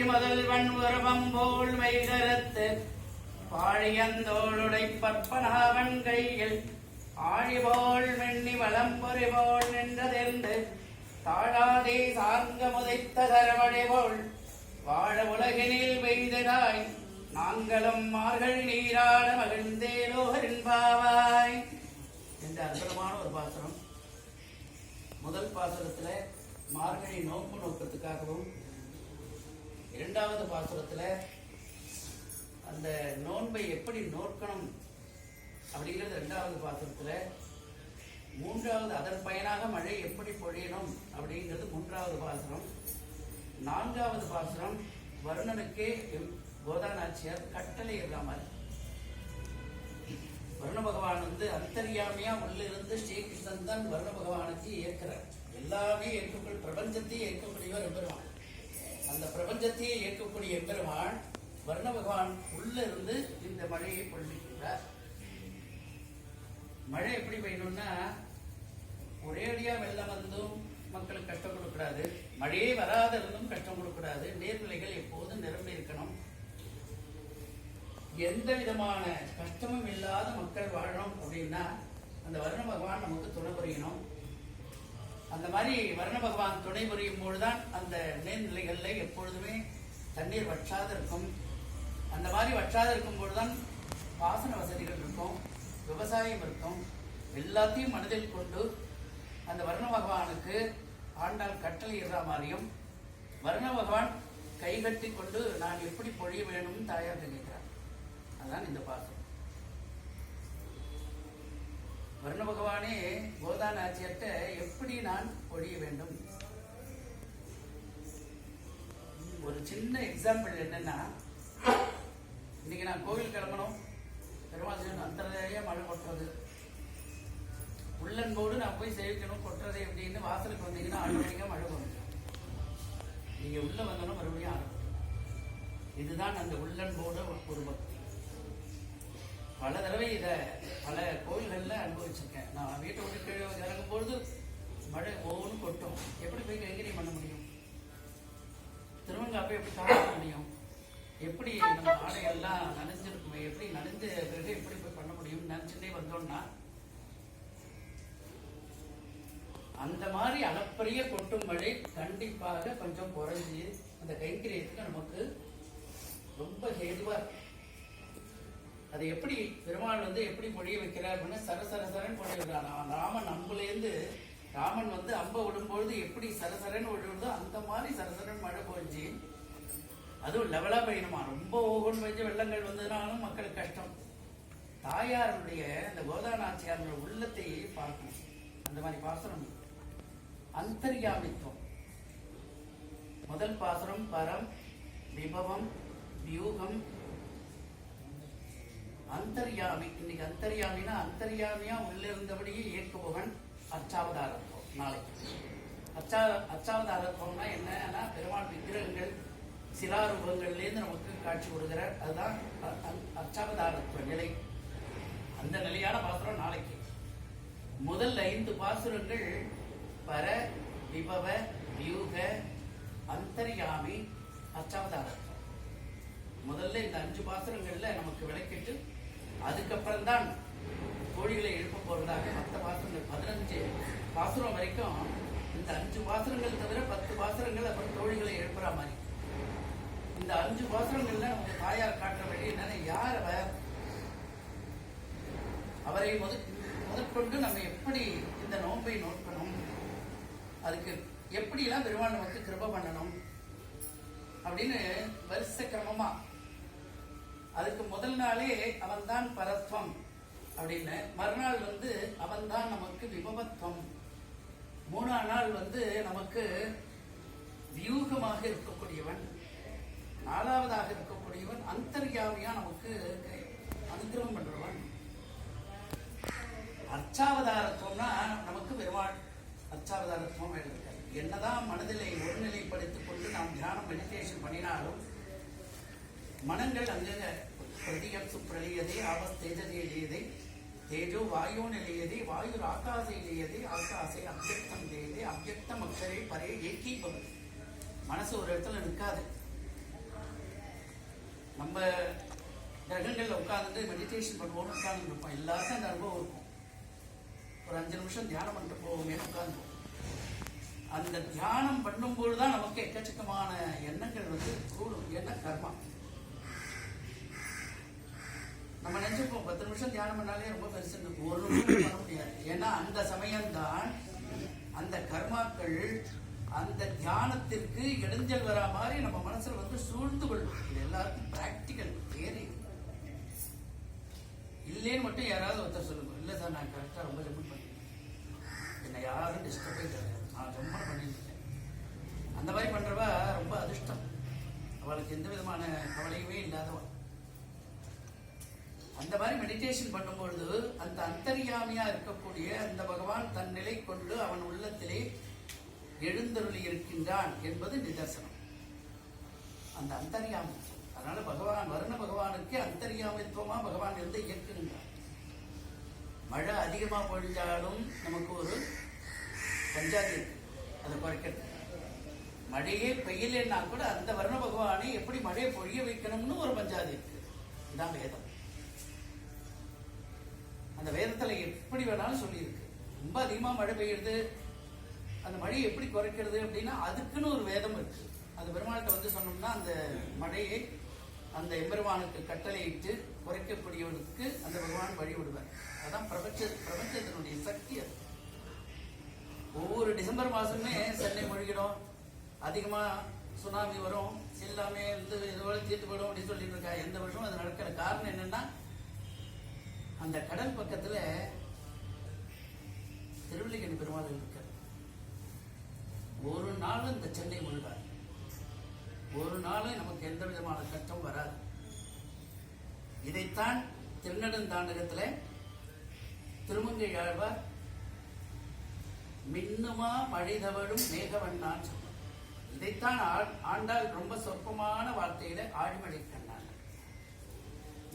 ஊழி முதல்வன் உருவம் போல் வைகரத்து பாழியந்தோளுடை பற்பனாவன் கையில் ஆழிபோல் மென்னி வளம்பொறி போல் நின்றதென்று தாழாதே சார்ந்த முதைத்த தரவழி போல் வாழ உலகினில் வெய்ததாய் நாங்களும் மார்கள் நீராட மகிழ்ந்தேலோகரின்பாவாய் என்ற அற்புதமான ஒரு பாசனம் முதல் பாசுரத்துல மார்கழி நோக்கு நோக்கத்துக்காகவும் இரண்டாவது பாசுரத்துல அந்த நோன்பை எப்படி நோக்கணும் அப்படிங்கிறது ரெண்டாவது பாசுரத்துல மூன்றாவது அதன் பயனாக மழை எப்படி பொழியணும் அப்படிங்கிறது மூன்றாவது பாசுரம். நான்காவது பாசுரம் வருணனுக்கே எம் கோதாநாச்சியார் கட்டளை இல்லாமல் வருண பகவான் வந்து அந்தரியாமையா உள்ள இருந்து ஸ்ரீகிருஷ்ணன் தான் வருண பகவானுக்கு ஏற்கிறார் எல்லாமே ஏற்கக்கூடிய பிரபஞ்சத்தையும் ஏற்கக்கூடியவர் பெறுவான் அந்த பிரபஞ்சத்தையே இயக்கக்கூடிய பெருமான் வர்ண பகவான் உள்ள இருந்து இந்த மழையை பொழிக்கின்றார் மழை எப்படி பெய்யணும்னா ஒரேடியா வெள்ளம் வந்தும் மக்களுக்கு கஷ்டம் கொடுக்கூடாது மழையே வராத இருந்தும் கஷ்டம் கொடுக்கூடாது நீர்நிலைகள் எப்போதும் நிரம்பி இருக்கணும். எந்த விதமான கஷ்டமும் இல்லாத மக்கள் வாழணும் அப்படின்னா அந்த வருண பகவான் நமக்கு துணை அந்த மாதிரி வர்ண பகவான் துணை புரியும் போதுதான் அந்த நீர்நிலைகளில் எப்பொழுதுமே தண்ணீர் வற்றாத இருக்கும். அந்த மாதிரி வற்றாத இருக்கும்போது தான் பாசன வசதிகள் இருக்கும் விவசாயம் இருக்கும். எல்லாத்தையும் மனதில் கொண்டு அந்த வருண பகவானுக்கு ஆண்டாள் கட்டளையிடுற மாதிரியும் வருண பகவான் கைகட்டி கொண்டு நான் எப்படி பொழிய வேணும்னு தாயார் கேட்கிறார். அதுதான் இந்த பாசம். வருண பகவானே கோதான் ஆட்சியர்கிட்ட எப்படி நான் பொழிய வேண்டும்? ஒரு சின்ன எக்ஸாம்பிள் என்னன்னா இன்னைக்கு நான் கோவில் கிளம்பணும். பெருமாள் சிவன் மழை கொட்டுறது. உள்ளன்போடு நான் போய் சேவிக்கணும் கொட்டுறது எப்படின்னு வாசலுக்கு வந்தீங்கன்னா ஆட்டோமேட்டிக்கா மழை வரும். நீங்க உள்ள வந்தோன்னா மறுபடியும் ஆரம்பிக்கும். இதுதான் அந்த உள்ளன்போடு ஒரு பக்தி. பல தடவை இத பல கோயில்கள்ல அனுபவிச்சிருக்கேன். நான் வீட்டை விட்டு கீழே இறங்கும்பொழுது மழை ஒவ்வொன்றும் கொட்டும். எப்படி போய் கைங்கரியம் பண்ண முடியும்? திருவங்காப்பை எப்படி காப்பாற்ற முடியும்? எப்படி நம்ம ஆடையெல்லாம் நனைஞ்சிருக்குமே எப்படி நனைஞ்ச பிறகு எப்படி போய் பண்ண முடியும்? நினைச்சுட்டே வந்தோம்னா அந்த மாதிரி அளப்பரிய கொட்டும் மழை கண்டிப்பாக கொஞ்சம் குறைஞ்சி அந்த கைங்கரியத்துக்கு நமக்கு ரொம்ப ஹேதுவா இருக்கும் அது எப்படி பெருமாள் வந்து எப்படி பொழிய வைக்கிறார் அப்படின்னா சரசரசரன் பொழிய வைக்கிறார் ராமன் அம்புலேருந்து ராமன் வந்து அம்பை விடும்பொழுது எப்படி சரசரன்னு விழுந்தோ அந்த மாதிரி சரசரன் மழை பொழிஞ்சு அதுவும் லெவலா பெய்யணுமா ரொம்ப ஓகன் பெஞ்சு வெள்ளங்கள் வந்ததுனாலும் மக்களுக்கு கஷ்டம். தாயாருடைய அந்த கோதாநாச்சியாருடைய உள்ளத்தை பார்க்கணும். அந்த மாதிரி பாசனம் அந்தர்யாமித்துவம். முதல் பாசனம் பரம் விபவம் வியூகம் அந்தர்யாமி இன்னைக்கு அந்தர்யாமினா அந்தர்யாமியா உள்ள இருந்தபடியே இயக்குபவன் அச்சாவதாரத்துவம் நாளைக்கு. அச்சா அச்சாவதாரத்துவம்னா என்னன்னா பெருமாள் விக்கிரகங்கள் சிலாரூபங்கள்லேருந்து நமக்கு காட்சி கொடுக்கிறார். அதுதான் அ- அச்சாவதாரத்துவ நிலை. அந்த நிலையான பாசுரம் நாளைக்கு. முதல் ஐந்து பாசுரங்கள் பர விபவ வியூக அந்தர்யாமி அச்சாவதாரத்துவம். முதல்ல இந்த அஞ்சு பாசுரங்கள்ல நமக்கு விளக்கிட்டு அதுக்கப்புறம் தான் கோழிகளை எழுப்ப போறதாக பத்து பாசனங்கள் பதினஞ்சு பாசுரம் வரைக்கும் இந்த அஞ்சு பாசுரங்கள் தவிர பத்து பாசுரங்கள் அப்புறம் கோழிகளை எழுப்புற மாதிரி. இந்த அஞ்சு பாசுரங்கள்ல நமக்கு தாயார் காட்டுற வழி என்னன்னா யார் அவர் அவரை முதற் முதற்கொண்டு நம்ம எப்படி இந்த நோன்பை நோக்கணும் அதுக்கு எப்படிலாம் பெருமாள் நமக்கு கிருப பண்ணணும் அப்படின்னு வருஷ கிரமமா அதுக்கு முதல் நாளே அவன்தான் பரத்வம் அப்படின்னு. மறுநாள் வந்து அவன்தான் நமக்கு விபவத்வம். மூணாம் நாள் வந்து நமக்கு வியூகமாக இருக்கக்கூடியவன் நாலாவதாக இருக்கக்கூடியவன் அந்தர்யாமியா நமக்கு அனுகிரகம் பண்றவன். அர்ச்சாவதாரத்துவம்னா நமக்கு பெருமாள் அர்ச்சாவதாரத்துவம் எழுதியிருக்காரு. என்னதான் மனதிலே ஒருநிலைப்படுத்திக் கொண்டு நாம் தியானம் மெடிடேஷன் பண்ணினாலும் மனங்கள் அங்கங்க பிரதியம் சுப்பிரளியதே ஆவஸ்தேஜதே தேஜோ வாயோ நிலையதே வாயு ஆகாசை நிலையதே ஆகாசை அபியக்தம் தேயதே அபியக்தம் அக்ஷரே பரே ஏகீபவன் மனசு ஒரு இடத்துல நிற்காது. நம்ம கிரகங்களில் உட்காந்துட்டு மெடிடேஷன் பண்ணுவோம்னு உட்கார்ந்து இருப்போம். எல்லாருக்கும் அந்த அனுபவம் இருக்கும். ஒரு அஞ்சு நிமிஷம் தியானம் பண்ணிட்டு போவோமே உட்கார்ந்து அந்த தியானம் பண்ணும்போது தான் நமக்கு எக்கச்சக்கமான எண்ணங்கள் வந்து கூடும். என்ன கர்மா நம்ம நினைச்சிருப்போம் பத்து நிமிஷம் தியானம் பண்ணாலே ரொம்ப பெருசு ஒரு நிமிஷம் பண்ண முடியாது. ஏன்னா அந்த சமயம்தான் அந்த கர்மாக்கள் அந்த தியானத்திற்கு இடைஞ்சல் வரா மாதிரி நம்ம மனசுல வந்து சூழ்ந்து கொள்ளும். இது எல்லாருக்கும் பிராக்டிக்கல் தேரி இல்லைன்னு மட்டும் யாராவது ஒருத்தர் சொல்லுங்க. இல்லை சார் நான் கரெக்டாக ரொம்ப ஜம்மன் பண்ணிட்டேன் என்னை யாரும் டிஸ்டர்பே கிடையாது. நான் ஜம்மன் பண்ணியிருக்கேன் அந்த மாதிரி பண்றவா ரொம்ப அதிர்ஷ்டம். அவளுக்கு எந்த விதமான கவலையுமே இல்லாதவள் அந்த மாதிரி மெடிடேஷன் பண்ணும்பொழுது அந்த அந்தரியாமியா இருக்கக்கூடிய அந்த பகவான் தன் நிலை கொண்டு அவன் உள்ளத்திலே எழுந்தருளி இருக்கின்றான் என்பது நிதர்சனம். அந்த அந்தர்யாமி. அதனால பகவான் வருண பகவானுக்கு அந்தரியாமித்துவமா பகவான் இருந்து இயக்குகின்றார். மழை அதிகமா பொழிஞ்சாலும் நமக்கு ஒரு பஞ்சாதி இருக்கு. அதை குறைக்கிறது. மழையே பெய்யலைன்னா கூட அந்த வருண பகவானை எப்படி மழையை பொழிய வைக்கணும்னு ஒரு பஞ்சாதி இருக்கு. இதுதான் வேதம். அந்த வேதத்துல எப்படி வேணாலும் சொல்லியிருக்கு. ரொம்ப அதிகமா மழை பெய்யுறது அந்த மழையை எப்படி குறைக்கிறது அப்படின்னா அதுக்குன்னு ஒரு வேதம் இருக்கு. அந்த பெருமாள்கிட்ட வந்து சொன்னோம்னா அந்த மழையை அந்த எம்பெருமானுக்கு கட்டளையிட்டு குறைக்கக்கூடியவனுக்கு அந்த பெருமான் வழி விடுவார். அதான் பிரபஞ்ச பிரபஞ்சத்தினுடைய சக்தி அது. ஒவ்வொரு டிசம்பர் மாசமே சென்னை மொழிகிறோம் அதிகமா சுனாமி வரும். எல்லாமே வந்து இதுவரை தீர்த்து போயிடும் அப்படின்னு சொல்லிட்டு இருக்கா. எந்த வருஷமும் அது நடக்கிற காரணம் என்னன்னா அந்த கடல் பக்கத்துல திருவள்ளிக்கணி பெருமாள் இருக்கார். ஒரு நாளும் இந்த சென்னை முழுகாது. ஒரு நாளும் நமக்கு எந்த விதமான கஷ்டம் வராது. இதைத்தான் திருநெடுந்தாண்டகத்தில் திருமங்கை ஆழ்வார் மின்னுமா மழிதவழும் மேகவண்ணான் சொன்னார். இதைத்தான் ஆண்டால் ஆண்டாள் ரொம்ப சொற்பமான வார்த்தையில ஆழ்மழை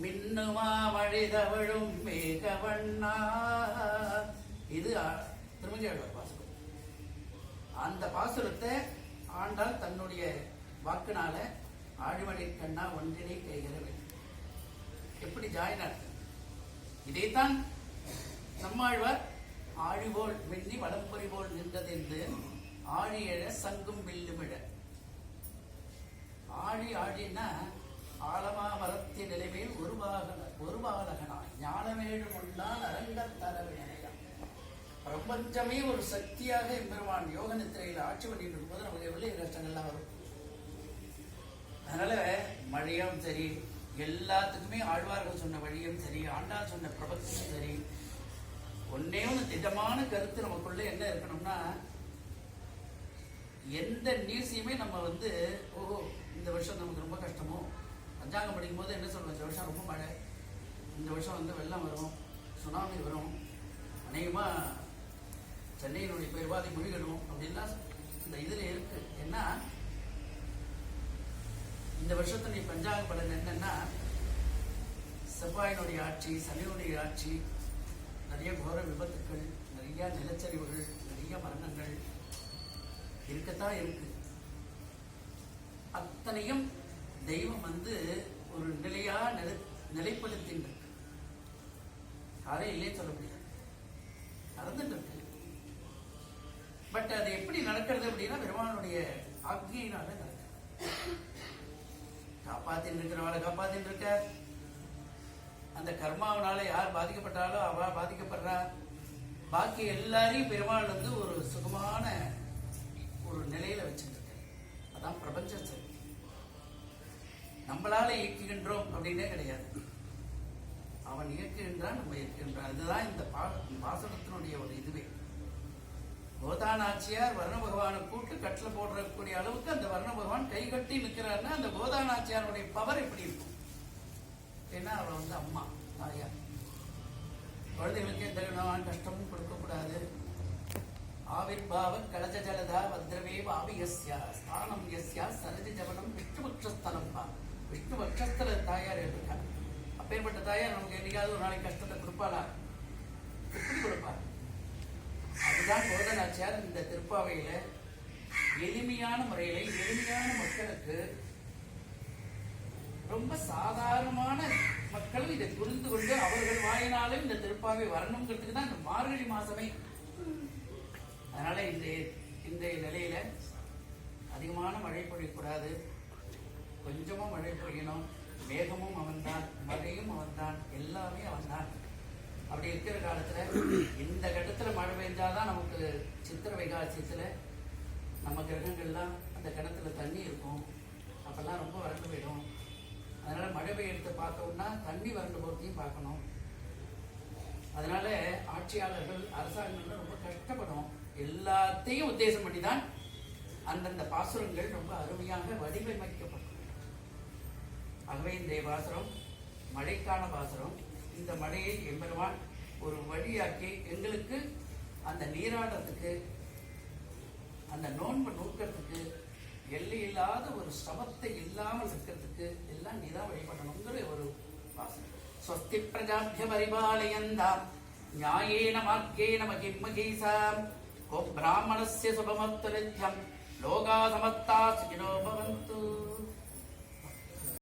மின்னுமா மழிதவழும் மேகவண்ணா. இது ஆ- பாசுரம். அந்த பாசுரத்தை ஆண்டால் தன்னுடைய வாக்குனால ஆழிமழை கண்ணா ஒன்றினை கைகிற எப்படி ஜாயின் ஜாயினார் இதைத்தான் நம்மாழ்வார் ஆழிபோல் வெண்ணி வடம்பொறி போல் நின்றதென்று ஆழியழ சங்கும் வில்லுமிழ. ஆழி ஆழின்னா ஆலமா மரத்தின் நிலைமையில் ஒரு பாகன ஒரு உள்ளால் ஞானமேழு பிரபஞ்சமே ஒரு சக்தியாக எம்பெருமான் யோக நித்திரையில் ஆட்சி பண்ணிட்டு இருக்கும்போது நமக்கு எவ்வளவு கஷ்டங்கள்லாம் வரும். அதனால மழையும் சரி எல்லாத்துக்குமே ஆழ்வார்கள் சொன்ன வழியும் சரி ஆண்டாள் சொன்ன பிரபத்தியும் சரி ஒன்னே ஒன்று திடமான கருத்து நமக்குள்ள என்ன இருக்கணும்னா எந்த நியூஸையுமே நம்ம வந்து ஓஹோ இந்த வருஷம் நமக்கு ரொம்ப கஷ்டமோ பஞ்சாங்கம் படிக்கும் போது என்ன சொல்லுவோம் இந்த வருஷம் ரொம்ப மழை. இந்த வருஷம் வந்து வெள்ளம் வரும் சுனாமி வரும். அநேகமாக சென்னையினுடைய பெருவாதி மொழிகளும் அப்படின்லாம் இந்த இதுல இருக்கு. ஏன்னா இந்த வருஷத்துடைய பஞ்சாங்க பலன் என்னன்னா செவ்வாயினுடைய ஆட்சி சனியினுடைய ஆட்சி நிறைய கோர விபத்துக்கள் நிறைய நிலச்சரிவுகள் நிறைய மரணங்கள். இருக்கத்தான் இருக்கு. அத்தனையும் தெய்வம் வந்து ஒரு நிலையா நிலை நிலைப்படுத்தின்னு இருக்கு யாரும் இல்லையே சொல்ல முடியாது. நடந்துட்டு இருக்கு பட் அது எப்படி நடக்கிறது அப்படின்னா பெருமானுடைய ஆக்ஞையினால நடக்குது. காப்பாத்தின் இருக்கிறவளை காப்பாத்தின் இருக்க அந்த கர்மாவனால யார் பாதிக்கப்பட்டாலோ அவ பாதிக்கப்படுறா. பாக்கி எல்லாரையும் பெருமாள் வந்து ஒரு சுகமான ஒரு நிலையில வச்சிருக்க அதான் பிரபஞ்ச சக்தி நம்மளால இயக்குகின்றோம் அப்படின்னே கிடையாது. அவன் இயக்குகின்றான் நம்ம இயக்குகின்றான் இதுதான் இந்த பாசனத்தினுடைய ஒரு இதுவே. கோதானாச்சியார் வர்ண பகவானை கூட்டு கட்டில் போடக்கூடிய அளவுக்கு அந்த வர்ண பகவான் கை கட்டி நிற்கிறாருன்னா அந்த கோதானாச்சியாருடைய பவர் எப்படி இருக்கும்? ஏன்னா அவள் வந்து அம்மா தாயார். குழந்தைகளுக்கு எந்த விதமான கஷ்டமும் கொடுக்கக்கூடாது. ஆவிர்பாவ கலஜ ஜலதா பத்ரவே வாவி எஸ்யா ஸ்தானம் எஸ்யா சரஜ ஜவனம் விஷ்ணுபக்ஷஸ்தலம் விக்கு கஷ்டத்துல தாயார் இருக்கா அப்பேற்பட்ட தாயார் நமக்கு என்னைக்காவது ஒரு நாளைக்கு கஷ்டத்தை கொடுப்பாளா? எப்படி கொடுப்பார் அதுதான் கோதனாச்சார் இந்த திருப்பாவையில எளிமையான முறையில எளிமையான மக்களுக்கு ரொம்ப சாதாரணமான மக்களும் இதை புரிந்து கொண்டு அவர்கள் வாயினாலும் இந்த திருப்பாவை வரணுங்கிறதுக்கு தான் இந்த மார்கழி மாசமே. அதனால இந்த இந்த நிலையில அதிகமான மழை பொழியக்கூடாது. கொஞ்சமும் மழை பொழியணும் மேகமும் அவன்தான் மழையும் அவன்தான் எல்லாமே அவன்தான் அப்படி இருக்கிற காலத்துல இந்த கட்டத்துல மழை பெஞ்சாதான் நமக்கு சித்திர வைகாசியத்துல நம்ம கிரகங்கள்லாம் அந்த கிணத்துல தண்ணி இருக்கும். அப்பெல்லாம் ரொம்ப வறண்டு போயிடும். அதனால மழை பெய்யறத பார்த்தோம்னா தண்ணி வறண்டு போகிறதையும் பார்க்கணும். அதனால ஆட்சியாளர்கள் அரசாங்கங்கள் ரொம்ப கஷ்டப்படும் எல்லாத்தையும் உத்தேசம் பண்ணி தான் அந்தந்த பாசுரங்கள் ரொம்ப அருமையாக வடிவமைக்கப்படும் ஆகவே இந்த பாசுரம் மழைக்கான பாசுரம் இந்த மழையை எம்பெருமான் ஒரு வழியாக்கி எங்களுக்கு அந்த நீராடத்துக்கு அந்த நோன்பு நோக்கிறதுக்கு எல்லை இல்லாத ஒரு சமத்தை இல்லாமல் இருக்கிறதுக்கு எல்லாம் நீதான் வழிபடணுங்கிற ஒரு வாசனை ஸ்வஸ்தி பிரஜாபிய பரிபாலயந்தாம் நியாயேன மார்க்கேன மகிமகீசாம் கோ பிராமணஸ்ய சுபமத்துரித்யம் லோகா சமத்தா சுகினோ பவந்து.